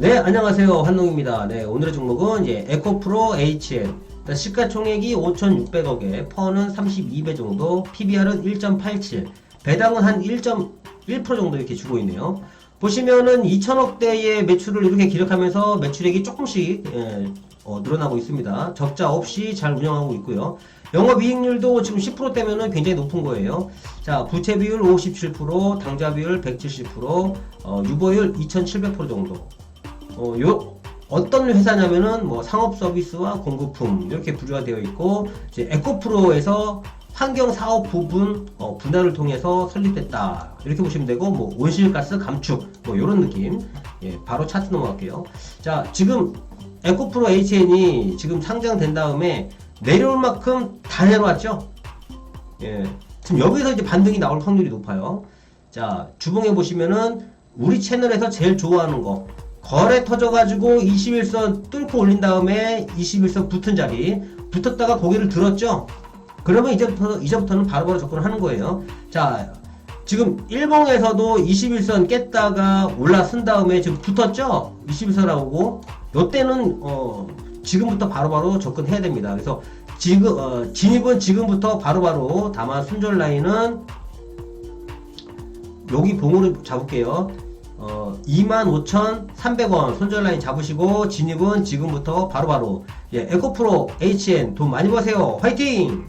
네, 안녕하세요. 한농입니다. 네, 오늘의 종목은 이제 에코프로. 일단 시가총액이 5,600억에 퍼는 32배 정도, PBR은 1.87, 배당은 한 1.1% 정도 이렇게 주고 있네요. 보시면은 2천억대의 매출을 이렇게 기록하면서 매출액이 조금씩 예, 어, 늘어나고 있습니다. 적자 없이 잘 운영하고 있고요. 영업이익률도 지금 10%대면은 굉장히 높은 거예요. 자, 부채 비율 57%, 당좌 비율 170%, 어, 유보율 2,700% 정도. 어, 요, 어떤 회사냐면은 뭐 상업 서비스와 공급품 이렇게 분류가 되어 있고 이제 에코프로에서 환경 사업 부분 어, 분할을 통해서 설립됐다. 이렇게 보시면 되고 뭐 온실가스 감축 뭐 이런 느낌. 예, 바로 차트 넘어갈게요. 자 지금 에코프로 HN이 지금 상장된 다음에 내려올 만큼 다 내려왔죠? 예 지금 여기서 이제 반등이 나올 확률이 높아요. 자 주봉에 보시면은 우리 채널에서 제일 좋아하는 거 거래 터져가지고 21선 뚫고 올린 다음에 21선 붙은 자리. 붙었다가 고개를 들었죠? 그러면 이제부터 이제부터는 바로바로 접근을 하는 거예요. 자 지금 일봉에서도 21선 깼다가 올라선 다음에 지금 붙었죠? 21선하고. 요때는 어 지금부터 바로바로 접근해야 됩니다. 그래서 지금 어, 진입은 지금부터 바로바로 다만 순절 라인은 여기 봉으로 잡을게요. 어, 25,300원 손절 라인 잡으시고 진입은 지금부터 바로바로 예, 에코프로 HN 돈 많이 버세요. 화이팅!